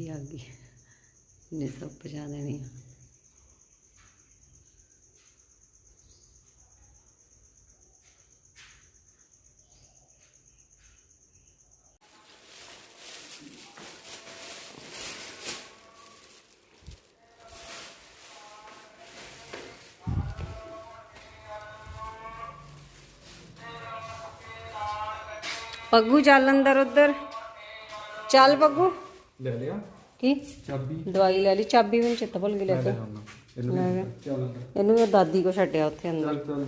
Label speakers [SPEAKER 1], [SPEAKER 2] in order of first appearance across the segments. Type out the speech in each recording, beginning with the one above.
[SPEAKER 1] ਮੱਛੀ ਆ ਗਈ ਨੇ ਸਭ ਪਛਾ ਦੇਣੀ ਆ ਪੱਗੂ ਚੱਲ ਅੰਦਰ ਉਧਰ ਚੱਲ ਪੱਗੂ
[SPEAKER 2] ਲੈ ਲਿਆ।
[SPEAKER 1] ਕੀ?
[SPEAKER 2] ਚਾਬੀ।
[SPEAKER 1] ਦਵਾਈ ਲੈ ਲਈ। ਚਾਬੀ ਵੀ ਚਿੱਤ ਭੁੱਲ ਗਈ ਲੈ ਕੇ
[SPEAKER 2] ਇਹਨੂੰ
[SPEAKER 1] ਲੈ ਗਿਆ
[SPEAKER 2] ਚੱਲ। ਅੰਦਰ
[SPEAKER 1] ਇਹਨੂੰ ਵੀ ਦਾਦੀ ਕੋ ਛੱਡਿਆ ਉੱਥੇ ਅੰਦਰ।
[SPEAKER 2] ਚੱਲ ਚੱਲ।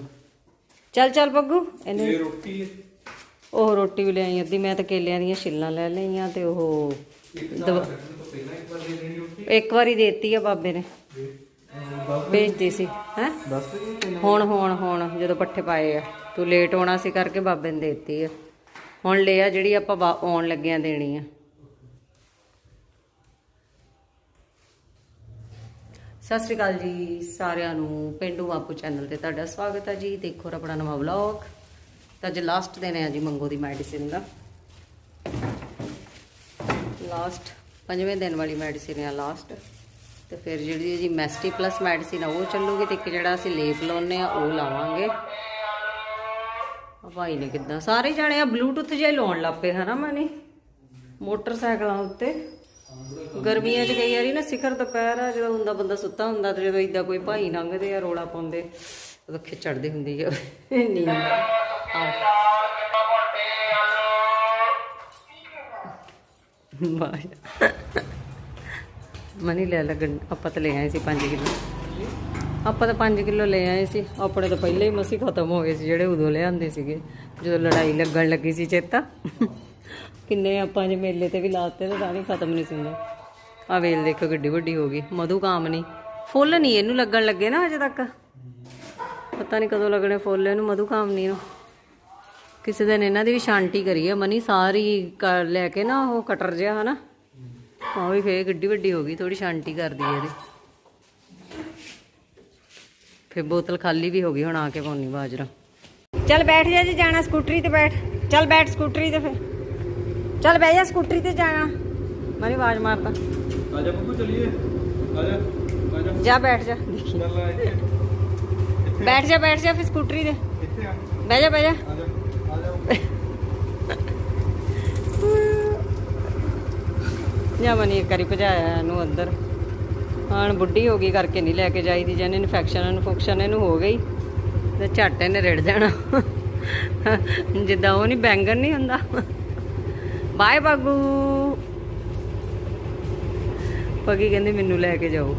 [SPEAKER 1] ਚੱਲ ਚੱਲ ਪੱਗੂ ਇਹਨੂੰ
[SPEAKER 2] ਇਹ ਰੋਟੀ
[SPEAKER 1] ਉਹ ਰੋਟੀ ਵੀ ਲੈ ਆਈ ਅੱਧੀ। ਮੈਂ ਤਾਂ ਕੇਲਿਆਂ ਦੀਆਂ ਛਿੱਲਾਂ ਲੈ ਲਈਆਂ ਤੇ ਉਹ
[SPEAKER 2] ਇੱਕ
[SPEAKER 1] ਦਵਾ-
[SPEAKER 2] ਤਾਂ ਪਹਿਲਾਂ ਇੱਕ ਵਾਰ ਦੇ ਦੇਣੀ ਰੋਟੀ।
[SPEAKER 1] ਇੱਕ ਵਾਰੀ ਦੇਤੀ ਆ ਬਾਬੇ ਨੇ। ਭੇਜਦੀ ਸੀ। ਹੈ?
[SPEAKER 2] ਦੱਸ ਦੇ
[SPEAKER 1] ਹੁਣ ਹੁਣ ਹੁਣ ਜਦੋਂ ਪੱਠੇ ਪਾਏ ਆ। ਤੂੰ ਲੇਟ ਹੋਣਾ ਸੀ ਕਰਕੇ ਬਾਬੇ ਨੇ ਦੇਤੀ ਆ। ਹੁਣ ਲੈ ਆ ਜਿਹੜੀ ਆਪਾਂ ਵਾ- ਆਉਣ ਲੱਗਿਆਂ ਦੇਣੀ ਆ। ਸਤਿ ਸ਼੍ਰੀ ਅਕਾਲ ਜੀ ਸਾਰਿਆਂ ਨੂੰ, ਪਿੰਡੂ ਬਾਪੂ ਚੈਨਲ ਤੇ ਤੁਹਾਡਾ ਸਵਾਗਤ ਹੈ ਜੀ। ਦੇਖੋ ਆਪਣਾ ਨਵਾਂ ਵਲੌਗ। ਤਾਂ ਅੱਜ ਲਾਸਟ ਦਿਨ ਹੈ ਜੀ ਮੰਗੋ ਦੀ ਮੈਡੀਸਿਨ ਦਾ। ਲਾਸਟ ਪੰਜਵੇਂ ਦਿਨ ਵਾਲੀ ਮੈਡੀਸਿਨ ਆ ਲਾਸਟ ਤੇ ਫਿਰ ਜਿਹੜੀ ਜੀ ਮੈਸਟੀ ਪਲੱਸ ਮੈਡੀਸਿਨ ਆ, ਉਹ ਚੱਲੂਗੀ ਤੇ ਇੱਕ ਜਿਹੜਾ ਅਸੀਂ ਲੇਪ ਲਾਉਨੇ ਆ ਉਹ ਲਾਵਾਂਗੇ। ਭਾਈ ਨੇ ਕਿਦਾਂ ਸਾਰੇ ਜਾਣੇ ਆ ਬਲੂਟੁੱਥ ਜੇ ਲਾਉਣ ਲੱਪੇ ਹਨਾ ਮਨੀ? ਮੋਟਰਸਾਈਕਲਾਂ ਉੱਤੇ। ਗਰਮੀਆਂ 'ਚ ਕਈ ਵਾਰੀ ਨਾ ਸਿਖਰ ਦੁਪਹਿਰ ਆ, ਜਦੋਂ ਹੁੰਦਾ ਬੰਦਾ ਸੁੱਤਾ ਹੁੰਦਾ ਤੇ ਜਦੋਂ ਇਦਾਂ ਕੋਈ ਭਾਈ ਲੰਘਦੇ ਆ, ਰੋਲਾ ਪਾਉਂਦੇ, ਉਦੋਂ ਖਿੱਚੜਦੀ ਹੁੰਦੀ ਆ। ਨੀਂਦ ਵਾਹ। ਮਨੀ ਲੈ ਲੱਗਣ ਆਪਾਂ ਤਾਂ ਲੈ ਆਏ ਸੀ 5 ਕਿਲੋ। ਆਪਾਂ ਤਾਂ 5 ਕਿਲੋ ਲੈ ਆਏ ਸੀ। ਆਪਣੇ ਤਾਂ ਪਹਿਲੇ ਹੀ ਮਸੀ ਖਤਮ ਹੋ ਗਏ ਸੀ, ਜਿਹੜੇ ਉਦੋਂ ਲਿਆਂਦੇ ਸੀਗੇ, ਜਦੋਂ ਲੜਾਈ ਲੱਗਣ ਲੱਗੀ ਸੀ ਚੇਤਾ। ਕਿੰਨੇ ਆਪਾਂ ਜੇ ਮੇਲੇ ਤੇ ਵੀ ਲਾਤੇ ਤੇ ਤਾਂ ਵੀ ਖਤਮ ਨਹੀਂ ਸੀ ਹੁੰਦੇ। ਆ ਵੇਲ ਦੇਖੋ ਗੱਡੀ ਵੱਡੀ ਹੋ ਗਈ। ਮਧੂ ਕਾਮਨੀ ਫੁੱਲ ਨਹੀਂ ਇਹਨੂੰ ਲੱਗਣ ਲੱਗੇ ਨਾ ਅਜੇ ਤੱਕ। ਪਤਾ ਨਹੀਂ ਕਦੋਂ ਲੱਗਣੇ ਫੁੱਲ, ਇਹਨੂੰ ਮਧੂ ਕਾਮਨੀ ਨੂੰ ਕਿਸੇ ਦਿਨ ਇਹਨਾਂ ਦੀ ਵੀ ਸ਼ਾਂਤੀ ਕਰੀਏ ਮਨੀ ਸਾਰੀ ਲੈ ਕੇ ਨਾ ਉਹ ਕਟਰ ਜਿਹਾ, ਹਨਾ। ਹਾਂ ਵੀ ਫੇਰ ਗੱਡੀ ਵੱਡੀ ਹੋ ਗਈ ਥੋੜੀ ਸ਼ਾਂਤੀ ਕਰਦੀ ਹੈ ਇਹਦੀ। ਫੇਰ ਬੋਤਲ ਖਾਲੀ ਵੀ ਹੋ ਗਈ, ਹੁਣ ਆ ਕੇ ਪਾਉਣੀ ਬਾਜਰਾ। ਚੱਲ ਬੈਠ ਜਾ ਜੀ, ਜਾਣਾ ਸਕੂਟਰੀ ਤੇ ਬੈਠ। ਚੱਲ ਬੈਠ ਸਕੂਟਰੀ ਤੇ ਫੇਰ। ਚੱਲ ਬਹਿ ਜਾ ਸਕੂਟਰੀ ਤੇ ਜਾਣਾ। ਮਨੀ ਆਵਾਜ਼ ਮਾਰਦਾ।
[SPEAKER 2] ਆ ਜਾ ਬੱਬੂ ਚਲੀਏ। ਆ ਜਾ ਆ ਜਾ।
[SPEAKER 1] ਜਾ ਬੈਠ ਜਾ। ਦੇਖੀ। ਬੈਠ ਜਾ ਬੈਠ ਜਾ ਫੇਰ ਸਕੂਟਰੀ ਤੇ।
[SPEAKER 2] ਇੱਥੇ ਆ।
[SPEAKER 1] ਬਹਿ ਜਾ ਬਹਿ ਜਾ।
[SPEAKER 2] ਆ ਜਾ ਆ ਜਾ।
[SPEAKER 1] ਜਾਂ ਮਨੀ ਇੱਕ ਵਾਰੀ ਭਜਾਇਆ ਇਹਨੂੰ ਅੰਦਰ। ਹੁਣ ਬੁੱਢੀ ਹੋ ਗਈ ਕਰਕੇ ਨਹੀਂ ਲੈ ਕੇ ਜਾਈਦੀ ਜਨ ਇਨਫੈਕਸ਼ਨ ਇਨਫੈਕਸ਼ਨ ਇਹਨੂੰ ਹੋ ਗਈ। ਤੇ ਝੱਟ ਇਹਨੇ ਰਿੜ ਜਾਣਾ। ਜਿੱਦਾਂ ਉਹ ਨਹੀਂ ਬੈਂਗਣ ਨਹੀਂ ਹੁੰਦਾ। ਬਾਏ ਬਾਗੂ ਪੱਗੀ ਕਹਿੰਦੀ ਮੈਨੂੰ ਲੈ ਕੇ ਜਾਓ।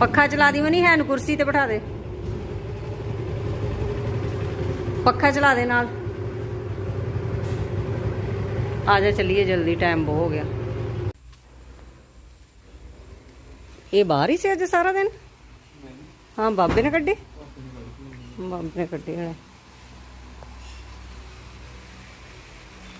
[SPEAKER 1] ਪੱਖਾ ਚਲਾ ਦੀ ਮਨੀ ਹੈ ਨੂੰ ਕੁਰਸੀ ਤੇ ਬਿਠਾ ਦੇ। ਪੱਖਾ ਚਲਾ ਦੇ ਨਾਲ। ਆ ਜਾ ਚੱਲੀਏ ਜਲਦੀ ਟਾਈਮ ਬਹੁਤ ਹੋ ਗਿਆ। ਇਹ ਬਾਹਰ ਹੀ ਸੀ ਅੱਜ ਸਾਰਾ ਦਿਨ? ਹਾਂ ਬਾਬੇ ਨੇ ਕੱਢੇ? ਬਾਬੇ ਨੇ ਕੱਢੇ ਹਣੇ।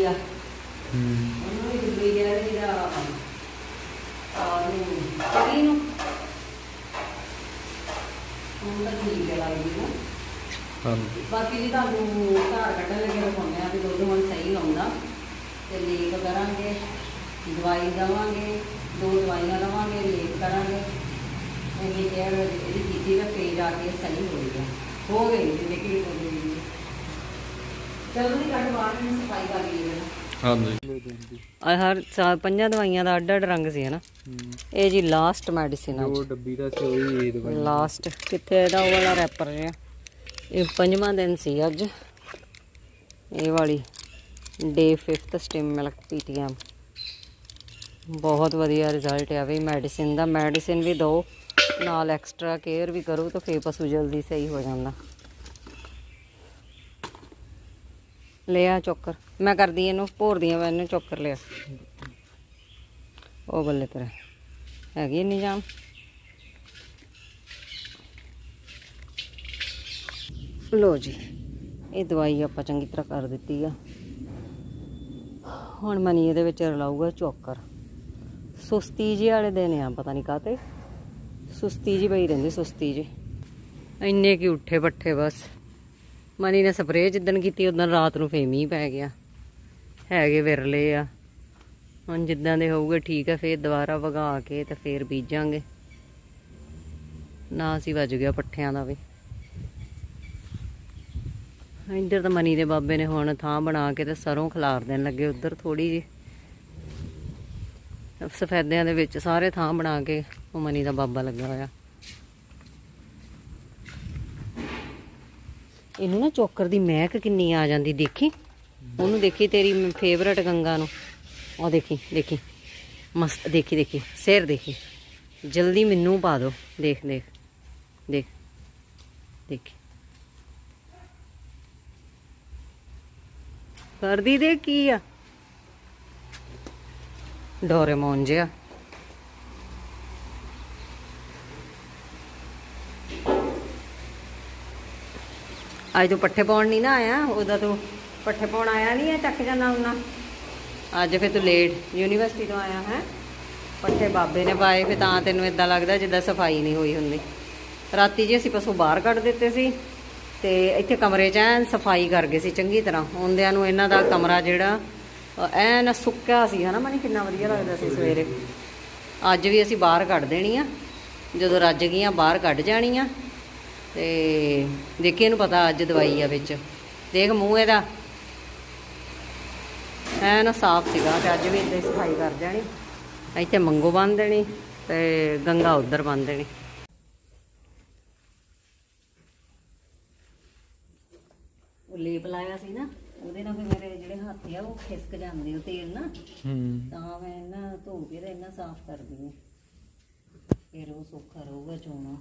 [SPEAKER 1] ਆਉਂਦੀ ਆ। ਹੂੰ ਉਹਨੂੰ ਵੀ ਦੁਬਈ ਗਿਆ ਵੀ ਜਿਹੜਾ ਆ ਨੂੰ ਕਰੀ ਨੂੰ ਉਹਨੂੰ ਤਾਂ ਠੀਕ ਹੈ ਲੱਗਦੀ ਨਾ
[SPEAKER 2] ਹਾਂਜੀ।
[SPEAKER 1] ਬਾਕੀ ਜੀ ਤੁਹਾਨੂੰ ਘਰ ਕੱਢਣ ਲੱਗੇ ਰਖਾਉਂਦੇ ਆ ਵੀ ਦੁੱਧ ਹੁਣ ਸਹੀ ਆਉਂਦਾ ਤੇ ਲੇਕ ਕਰਾਂਗੇ ਦਵਾਈ ਦਵਾਂਗੇ ਦੋ ਦਵਾਈਆਂ ਲਵਾਂਗੇ ਲੇਕ ਕਰਾਂਗੇ। ਇਹ ਕੇਅਰ ਜਿਹੜੀ ਕੀਤੀ ਦਾ ਫੇਰ ਆ ਕੇ ਸਹੀ ਹੋ ਗਿਆ ਹੋ ਗਈ ਤੇ ਲੇਕਿਨ ਹੋ ਗਈ ਚਲੋ ਨਹੀਂ ਕੱਢ ਬਾਹਰ ਨੂੰ ਸਫ਼ਾਈ ਕਰ ਲਈਏ।
[SPEAKER 2] ਹਾਂਜੀ।
[SPEAKER 1] ਆ ਹਰ ਪੰਜਾਂ ਦਵਾਈਆਂ ਦਾ ਅੱਡ ਅੱਡ ਰੰਗ ਸੀ ਹਨਾ? ਇਹ ਜੀ ਲਾਸਟ ਮੈਡੀਸਿਨ ਆ
[SPEAKER 2] ਉਹ ਡੱਬੀ ਦਾ ਸੀ ਉਹੀ ਦਵਾਈ।
[SPEAKER 1] ਲਾਸਟ ਕਿੱਥੇ ਇਹਦਾ ਉਹ ਵਾਲਾ ਰੈਪਰ ਜਿਹਾ ਇਹ ਪੰਜਵਾਂ ਦਿਨ ਸੀ ਅੱਜ। ਇਹ ਵਾਲੀ। ਡੇ 5th ਸਟਿਮ ਮਿਲਕ ਪੀਟੀਐਮ ਬਹੁਤ ਵਧੀਆ ਰਿਜ਼ਲਟ ਆ ਵੀ ਮੈਡੀਸਿਨ ਦਾ। ਮੈਡੀਸਿਨ ਵੀ ਦੋ ਨਾਲ ਐਕਸਟਰਾ ਕੇਅਰ ਵੀ ਕਰੋ ਤਾਂ ਫੇਰ ਪਸ਼ੂ ਜਲਦੀ ਸਹੀ ਹੋ ਜਾਂਦਾ। ਲਿਆ ਚੋਕਰ। ਮੈਂ ਕਰਦੀ ਇਹਨੂੰ ਭੋਰਦੀ ਆ ਮੈਂ ਇਹਨੂੰ ਚੋਕਰ ਲਿਆ। ਉਹ ਬੱਲੇ ਤੇਰਾ। ਹੈਗੀ ਨਹੀਂ ਜਾਮ ਲੋ ਜੀ, ਇਹ ਦਵਾਈ ਆਪਾਂ ਚੰਗੀ ਤਰ੍ਹਾਂ ਕਰ ਦਿੱਤੀ ਆ। ਹੁਣ ਮਨੀ ਇਹਦੇ ਵਿੱਚ ਰਲਾਊਗਾ ਚੋਕਰ। ਸੁਸਤੀ ਜੀ ਵਾਲੇ ਦਿਨ ਆ, ਪਤਾ ਨਹੀਂ ਕਾਤੇ ਸੁਸਤੀ ਜੀ ਪਈ ਰਹਿੰਦੀ, ਸੁਸਤੀ ਜੀ ਇੰਨੇ ਕੀ ਉੱਠੇ ਪੱਠੇ ਬਸ। ਮਨੀ ਨੇ ਸਪਰੇਅ ਜਿੱਦਣ ਕੀਤੀ ਉਦੋਂ ਰਾਤ ਨੂੰ ਫੇਮੀ ਪੈ ਗਿਆ। ਹੈਗੇ ਵਿਰਲੇ ਆ। ਹੁਣ ਜਿੱਦਾਂ ਦੇ ਹੋਊਗੇ, ਠੀਕ ਆ, ਫੇਰ ਦੁਬਾਰਾ ਵਗਾ ਕੇ ਤੇ ਫੇਰ ਬੀਜਾਂਗੇ। ਨਾ ਸੀ ਵੱਜ ਗਿਆ ਪੱਠਿਆਂ ਦਾ ਵੀ। ਇੱਧਰ ਤਾਂ ਮਨੀ ਦੇ ਬਾਬੇ ਨੇ ਹੁਣ ਥਾਂ ਬਣਾ ਕੇ ਤੇ ਸਰੋਂ ਖਿਲਾਰ ਦੇਣ ਲੱਗੇ, ਉੱਧਰ ਥੋੜੀ ਜੀ ਸਫੈਦਿਆਂ ਦੇ ਵਿੱਚ ਸਾਰੇ ਥਾਂ ਬਣਾ ਕੇ ਉਹ ਮਨੀ ਦਾ ਬਾਬਾ ਲੱਗਾ ਹੋਇਆ। ਇਹਨੂੰ ਨਾ ਚੋਕਰ ਦੀ ਮਹਿਕ ਕਿੰਨੀ ਆ ਜਾਂਦੀ, ਦੇਖੀ? ਉਹਨੂੰ ਦੇਖੀ ਤੇਰੀ ਫੇਵਰਟ ਗੰਗਾ ਨੂੰ? ਉਹ ਦੇਖੀ ਦੇਖੀ। ਮਸਤ, ਦੇਖੀ ਦੇਖੀ। ਸਿਰ ਦੇਖੀ। ਜਲਦੀ ਮੈਨੂੰ ਪਾ ਦਿਓ ਦੇਖ ਦੇਖ। ਦੇਖ। ਦੇਖੀ। ਕਰਦੀ ਦੇ ਕੀ ਆ? ਡੋਰੇਮੋਨ ਜਿਹਾ। ਅੱਜ ਤੂੰ ਪੱਠੇ ਪਾਉਣ ਨਹੀਂ ਨਾ ਆਇਆ, ਉਹਦਾ ਤੂੰ ਪੱਠੇ ਪਾਉਣ ਆਇਆ ਨਹੀਂ ਹੈ, ਚੱਕ ਜਾਣਾ ਹੁੰਨਾ ਅੱਜ ਫੇ ਤੂੰ ਲੇਟ ਯੂਨੀਵਰਸਿਟੀ ਤੋਂ ਆਇਆ ਹੈ। ਪੱਠੇ ਬਾਬੇ ਨੇ ਪਾਏ ਫੇ ਤਾਂ ਤੈਨੂੰ ਇਦਾਂ ਲੱਗਦਾ ਜਿੱਦਾਂ ਸਫ਼ਾਈ ਨਹੀਂ ਹੋਈ ਹੁੰਦੀ। ਰਾਤੀ ਜੀ ਅਸੀਂ ਪਸ਼ੂ ਬਾਹਰ ਕੱਢ ਦਿੱਤੇ ਸੀ, ਤੇ ਇੱਥੇ ਕਮਰੇ 'ਚ ਐਨ ਸਫ਼ਾਈ ਕਰ ਗਏ ਸੀ ਚੰਗੀ ਤਰ੍ਹਾਂ। ਆਉਂਦਿਆਂ ਨੂੰ ਇਹਨਾਂ ਦਾ ਕਮਰਾ ਜਿਹੜਾ, ਐਨ ਸੁੱਕਿਆ ਸੀ, ਹਨਾ ਮਨੀ ਕਿੰਨਾ ਵਧੀਆ ਲੱਗਦਾ ਸੀ ਸਵੇਰੇ। ਅੱਜ ਵੀ ਅਸੀਂ ਬਾਹਰ ਕੱਢ ਦੇਣੀ ਆ, ਜਦੋਂ ਰੱਜ ਗਈਆਂ ਬਾਹਰ ਕੱਢ ਜਾਣੀਆਂ। ਤੇ ਦੇਖੀ ਇਹਨੂੰ ਪਤਾ ਅੱਜ ਦਵਾਈ ਆ ਵਿੱਚ। ਦੇਖ ਮੂੰਹ ਇਹਦਾ। ਐਨ ਸਾਫ਼ ਸੀਗਾ ਤੇ ਅੱਜ ਵੀ ਇਦਾਂ ਸਫ਼ਾਈ ਕਰ ਦੇਣੀ ਇੱਥੇ ਮੰਗੋ ਬੰਨ ਦੇਣੀ ਤੇ ਗੰਗਾ ਉਧਰ ਬੰਨ ਦੇਣੀ। ਉਹ ਲੇਪ ਲਾਇਆ ਸੀ ਨਾ ਉਹਦੇ ਨਾਲ ਫਿਰ ਮੇਰੇ ਜਿਹੜੇ ਹੱਥ ਆ ਉਹ ਖਿਸਕ ਜਾਂਦੇ ਉਹ ਤੇਲ ਨਾ।
[SPEAKER 2] ਹੂੰ।
[SPEAKER 1] ਤਾਂ ਮੈਂ ਇਹਨਾਂ ਧੋ ਕੇ ਤੇ ਇਹਨਾਂ ਸਾਫ਼ ਕਰਦੀ ਹਾਂ ਫਿਰ ਉਹ ਸੌਖਾ ਰਹੂਗਾ ਚੋਣਾ।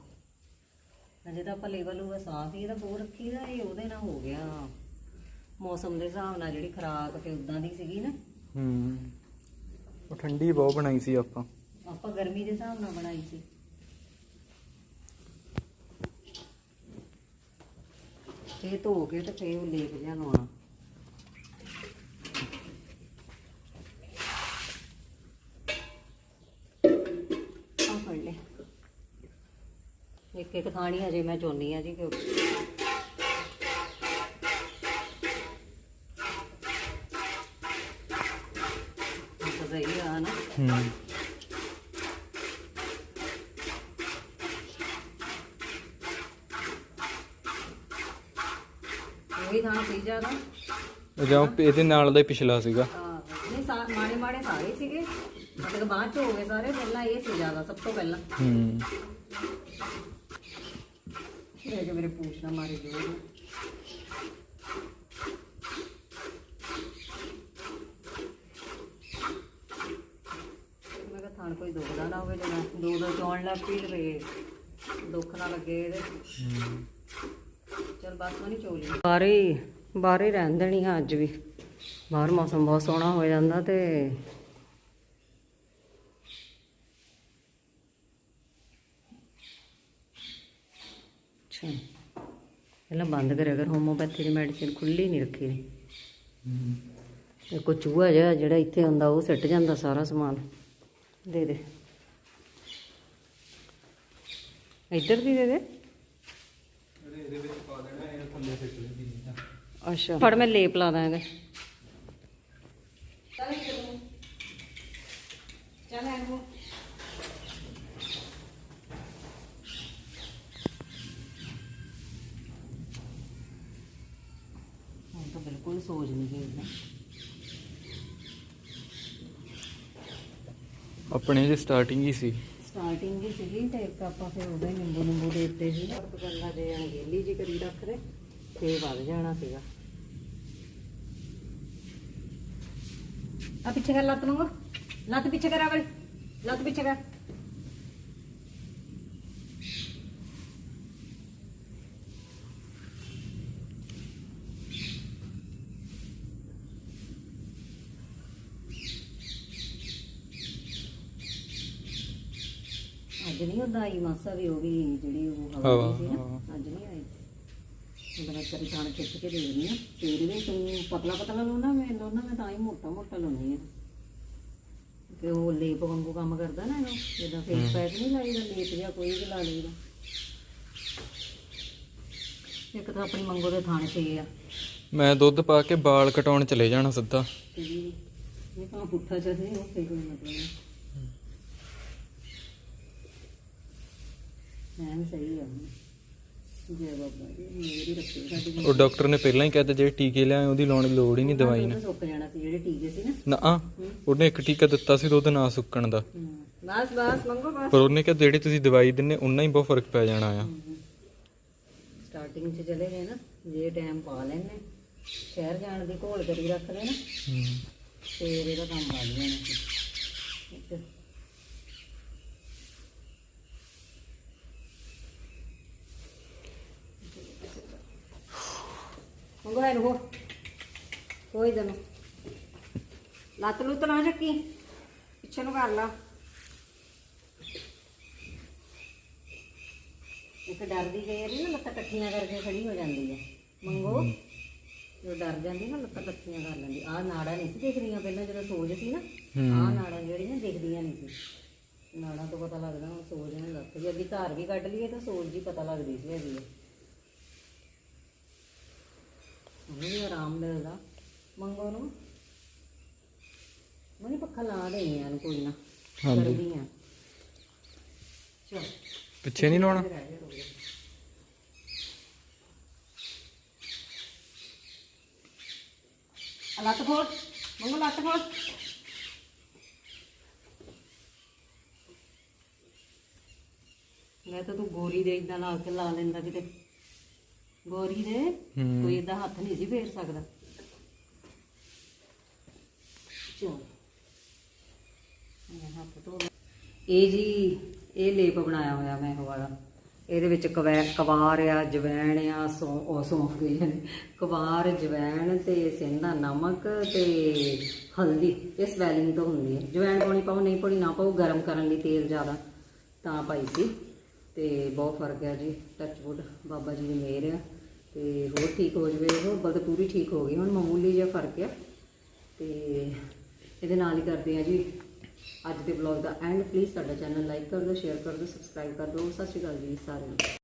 [SPEAKER 1] ਅਜੇ ਤਾਂ ਆਪਾਂ ਲੇਵਲ ਹੋਊਗਾ ਸਾਫ਼ ਹੀ ਇਹਦਾ ਬੋ ਰੱਖੀ ਦਾ ਇਹ ਉਹਦੇ ਨਾਲ ਹੋ ਗਿਆ। ਮੌਸਮ ਦੇ ਹਿਸਾਬ ਨਾਲ ਜਿਹੜੀ ਖਰਾਕ ਤੇ ਉਦਾਂ ਦੀ ਸੀਗੀ ਨਾ।
[SPEAKER 2] ਹੂੰ। ਉਹ ਠੰਡੀ ਬਹੁਤ ਬਣਾਈ ਸੀ ਆਪਾਂ।
[SPEAKER 1] ਆਪਾਂ ਗਰਮੀ ਦੇ ਹਿਸਾਬ ਨਾਲ ਬਣਾਈ ਸੀ। ਇਹ ਧੋ ਕੇ ਤੇ ਫੇਰ ਉਹ ਲੇਪ ਜਿਹਾ ਲਾਉਣਾ। ਇੱਕ ਇੱਕ ਥਾਣੀ ਹਜੇ ਮੈਂ ਚੋਨੀ ਆ ਜੀ ਕਿਉਂਕਿ ਸਹੀ ਆ ਨਾ
[SPEAKER 2] ਹੂੰ।
[SPEAKER 1] ਉਹੀ ਥਾਂ ਸੀ ਜ਼ਿਆਦਾ
[SPEAKER 2] ਉਹ ਜਾਂ ਇਹਦੇ ਨਾਲ ਦਾ ਹੀ ਪਿਛਲਾ ਸੀਗਾ।
[SPEAKER 1] ਹਾਂ, ਨਹੀਂ ਸਾ ਮਾੜੇ ਮਾੜੇ ਸਾਰੇ ਸੀਗੇ। ਮਤਲਬ ਬਾਅਦ ਚ ਹੋ ਗਏ ਸਾਰੇ ਪਹਿਲਾਂ ਇਹ ਸੀ ਜ਼ਿਆਦਾ ਸਭ ਤੋਂ ਪਹਿਲਾਂ।
[SPEAKER 2] ਹੂੰ।
[SPEAKER 1] ਇਹ ਕਿ ਮੇਰੇ ਪੂਛ ਨਾ ਮਾਰੇ ਜੋ ਮੈਂ ਕਿਹਾ ਥਾਣ ਕੋਈ ਦੁਖਦਾ ਨਾ ਹੋਵੇ ਜਨਾ ਦੋ ਦੋ ਚੌਣ ਲੱਗ ਪੀ ਲਵੇ। ਦੁੱਖ ਨਾ ਲੱਗੇ ਇਹਦੇ। ਚਲ ਬਸ ਮੈਂ ਨਹੀਂ ਚੋਲੀ। ਬਾਰੇ ਬਾਰੇ ਰਹਿਣ ਦੇਣੀ ਆ ਅੱਜ ਵੀ। ਬਾਹਰ ਮੌਸਮ ਬਹੁਤ ਸੋਹਣਾ ਹੋ ਜਾਂਦਾ ਤੇ ਅੱਛਾ ਪਹਿਲਾਂ ਬੰਦ ਕਰਿਆ ਕਰ ਹੋਮੋਪੈਥੀ ਦੀ ਮੈਡੀਸਿਨ ਖੁੱਲੀ ਨਹੀਂ ਰੱਖੀ ਦੀ ਇੱਕ ਚੂਹਾ ਜਿਹਾ ਜਿਹੜਾ ਇੱਥੇ ਹੁੰਦਾ ਉਹ ਸਿੱਟ ਜਾਂਦਾ ਸਾਰਾ ਸਮਾਨ। ਦੇ ਦੇ। ਇੱਧਰ ਦੀ ਦੇ। ਦੇ ਅੱਛਾ। ਫੜ ਮੈਂ ਲੇਪ ਲਾ ਦਾਂ ਇਹਦੇ ਚੱਲ ਐਨੂੰ ਹੁਣ ਤਾਂ ਬਿਲਕੁਲ ਸੋਚ ਨਹੀਂ ਗਈ
[SPEAKER 2] ਆਪਣੇ ਜੇ ਸਟਾਰਟਿੰਗ ਹੀ ਸੀ।
[SPEAKER 1] ਸਟਾਰਟਿੰਗ ਹੀ ਸੀਗੀ ਤੇ ਇੱਕ ਆਪਾਂ ਫਿਰ ਉਹਦਾ ਨਿੰਬੂ ਨਿੰਬੂ ਦੇ ਦਿੱਤੇ ਸੀ। ਪਕੰਨਾ ਦੇ ਅਣਗੇਲੀ ਜੀ ਕਰੀ ਰੱਖਦੇ ਤੇ ਵੱਧ ਜਾਣਾ ਸੀਗਾ। ਆ ਪਿੱਛੇ ਕਰ ਲੱਤ ਮੰਗੋ ਲੱਤ ਪਿੱਛੇ ਕਰ ਆਵਲ ਲੱਤ ਪਿੱਛੇ ਕਰ। ਅੱਜ ਨਹੀਂ ਉਹਦਾ ਆਈ ਮਾਸਾ ਵੀ ਉਹ ਵੀ ਜਿਹੜੀ ਉਹ ਹਵਾ
[SPEAKER 3] ਹਵਾ,
[SPEAKER 1] ਦੀ ਸੀ ਨਾ
[SPEAKER 3] ਹਾਂ।
[SPEAKER 1] ਅੱਜ ਨਹੀਂ ਆਈ। ਉਹਦਾ ਕਰੀ ਥਾਣ ਖਿੱਚ ਕੇ ਦੇ ਦਿੰਦੀ ਆ ਫੇਰ ਵੀ ਤੂੰ ਪਤਲਾ ਪਤਲਾ ਲਾਉਣਾ ਮੈਂ ਲਾਉਣਾ ਮੈਂ ਤਾਂ ਹੀ ਮੋਟਾ ਮੋਟਾ ਲਾਉਣੀ ਆ ਤੇ ਉਹ ਲੇਪ ਵਾਂਗੂ ਕੰਮ ਕਰਦਾ ਨਾ ਇਹਨੂੰ ਜਿੱਦਾਂ ਫੇਸ ਪੈਕ ਨਹੀਂ ਲਾਈਦਾ ਲੇਪ ਜਿਹਾ ਕੋਈ ਵੀ ਲਾ ਲਈਦਾ। ਇੱਕ ਤਾਂ ਆਪਣੀ ਮੰਗੋ ਦੇ ਥਾਣ ਤੇ ਆ।
[SPEAKER 3] ਮੈਂ ਦੁੱਧ ਪਾ ਕੇ ਵਾਲ ਕਟਾਉਣ ਚਲੇ ਜਾਣਾ ਸਿੱਧਾ।
[SPEAKER 1] ਇਹ ਤਾਂ ਪੁੱਠਾ ਚੱਲੇ ਉਹ ਫੇਰ ਕੋਈ ਮਤਲਬ ਨਹੀਂ। ਮੈਂ ਸਹੀ ਆ। ਜੈ ਬਾਬਾ ਜੀ ਮੇਰੀ ਰੱਖੀ ਸਾਡੀ
[SPEAKER 3] ਉਹ ਡਾਕਟਰ ਨੇ ਪਹਿਲਾਂ ਹੀ ਕਹਿਤਾ ਜਿਹੜੇ ਟੀਕੇ ਲਿਆਏ ਉਹਦੀ ਲਾਉਣ ਦੀ ਲੋੜ ਹੀ ਨਹੀਂ ਦਵਾਈ
[SPEAKER 1] ਨਾਲ
[SPEAKER 3] ਨਾਲ
[SPEAKER 1] ਸੁੱਕ ਜਾਣਾ ਸੀ ਜਿਹੜੇ ਟੀਕੇ ਸੀ ਨਾ।
[SPEAKER 3] ਨਾ ਉਹਨੇ ਇੱਕ ਟੀਕਾ ਦਿੱਤਾ ਸੀ ਦੁੱਧ ਨਾ ਸੁੱਕਣ ਦਾ।
[SPEAKER 1] ਬਸ ਬਸ ਮੰਗੋ ਬਸ।
[SPEAKER 3] ਪਰ ਉਹਨੇ ਕਿਹਾ ਜਿਹੜੀ ਤੁਸੀਂ ਦਵਾਈ ਦਿੰਨੇ ਉਨਾ ਹੀ ਬਹੁਤ ਫ਼ਰਕ ਪੈ ਜਾਣਾ ਆ।
[SPEAKER 1] ਸਟਾਰਟਿੰਗ 'ਚ ਚਲੇ ਗਏ ਨਾ ਜੇ ਟਾਈਮ ਪਾ ਲੈਣੇ ਸ਼ਹਿਰ ਜਾਣ ਦੀ ਘੋਲ ਕਰੀ ਰੱਖ ਲੈ ਨਾ
[SPEAKER 3] ਹਮ।
[SPEAKER 1] ਫੇਰ ਇਹਦਾ ਕੰਮ ਬਣ ਜਾਣਾ ਦਨ ਲੱਤ ਲੁੱਤ ਨਾ ਚੱਕੀ। ਪਿੱਛੇ ਨੂੰ ਕਰ ਲਾ। ਇੱਕ ਡਰਦੀ ਗਈ ਹੈ ਨਾ ਲੱਤਾਂ ਇਕੱਠੀਆਂ ਕਰਕੇ ਖੜੀ ਹੋ ਜਾਂਦੀ ਹੈ ਮੰਗੋ। ਜੋ ਡਰ ਜਾਂਦੀ ਨਾ ਲੱਤਾਂ ਇਕੱਠੀਆਂ ਕਰ ਲੈਂਦੀ। ਆਹ ਨਾੜਾ ਨਹੀਂ ਸੀ ਦਿਖਦੀਆਂ ਪਹਿਲਾਂ ਜਦੋਂ ਸੋਜ ਸੀ ਨਾ। ਆਹ ਨਾੜਾਂ ਜਿਹੜੀਆਂ ਦਿਖਦੀਆਂ ਨਹੀਂ ਸੀ। ਨਾੜਾਂ ਤੋਂ ਪਤਾ ਲੱਗਦਾ ਹੁਣ ਸੋਜ ਨੇ ਲੱਤ ਜੇ ਅੱਗੇ ਧਾਰ ਵੀ ਕੱਢ ਲਈਏ ਤਾਂ ਸੋਜ ਜੀ ਪਤਾ ਲੱਗਦੀ ਸੀ ਹੈਗੀ ਹੈ ਉਹਨੂੰ ਵੀ ਆਰਾਮ ਮਿਲਦਾ ਮੰਗੋ ਨੂੰ ਮਨੀ ਪੱਖਾ ਲਾ ਦੇ ਯਾਰ ਕੋਈ ਨਾ
[SPEAKER 3] ਹਾਂਜੀ।
[SPEAKER 1] ਕਰਦੀ ਆ। ਚਲ।
[SPEAKER 3] ਪਿੱਛੇ ਨਹੀਂ ਲਾਉਣਾ?
[SPEAKER 1] ਲੱਤ ਖੋਲ ਮੰਗੋ ਲੱਤ ਖੋਲ। ਮੈਂ ਤਾਂ ਤੂੰ ਗੋਰੀ ਦੇ ਇਦਾਂ ਲਾ ਕੇ ਲਾ ਲੈਂਦਾ ਕਿਤੇ। ਗੋਰੀ ਦੇ
[SPEAKER 3] ਹੂੰ।
[SPEAKER 1] ਕੋਈ ਇਦਾਂ ਹੱਥ ਨਹੀਂ ਸੀ ਫੇਰ ਸਕਦਾ। ਚਲ। ਮੈਂ ਹੱਥ ਧੋ ਲਾਂ। ਇਹ ਜੀ ਇਹ ਲੇਪ ਬਣਾਇਆ ਹੋਇਆ ਮੈਂ ਵਾਲਾ। ਇਹਦੇ ਵਿੱਚ ਕਵੈ ਕਵਾਰ ਆ ਜਵੈਣ ਆ ਸੌ ਉਹ ਸੌਂਫ ਗਈ ਜਾਂਦੀ ਕਵਾਰ ਜਵੈਣ ਤੇ ਸਿੰਧਾ ਨਮਕ ਤੇ ਹਲਦੀ। ਇਹ ਸਵੈਲਿੰਗ ਤੋਂ ਹੁੰਦੀ ਹੈ। ਜਵੈਣ ਪਾਉਣੀ ਪਾਓ ਨਹੀਂ ਪਾਉਣੀ ਨਾ ਪਾਓ ਗਰਮ ਕਰਨ ਲਈ ਤੇਲ ਜ਼ਿਆਦਾ ਤਾਂ ਪਾਈ ਸੀ। ਤੇ ਬਹੁਤ ਫ਼ਰਕ ਹੈ ਜੀ ਟੱਚ ਟੱਚਵੁੱਡ ਬਾਬਾ ਜੀ ਦੀ ਮਿਹਰ ਆ ਤੇ ਹੋਰ ਠੀਕ ਹੋ ਜਵੇ, ਉਹ ਬਦ ਪੂਰੀ ਠੀਕ ਹੋ ਗਈ, ਹੁਣ ਮਾਮੂਲੀ ਜਿਹਾ ਫ਼ਰਕ ਆ ਤੇ ਇਹਦੇ ਨਾਲ ਹੀ ਕਰਦੇ ਆ ਜੀ ਅੱਜ ਦੇ ਵਲੌਗ ਦਾ ਐਂਡ ਪਲੀਜ਼ ਸਾਡਾ ਚੈਨਲ ਲਾਈਕ ਕਰ ਦਿਓ ਸ਼ੇਅਰ ਕਰ ਦਿਓ ਸਬਸਕ੍ਰਾਈਬ ਕਰ ਦਿਓ। ਸਤਿ ਸ਼੍ਰੀ ਅਕਾਲ ਜੀ ਸਾਰਿਆਂ ਨੂੰ।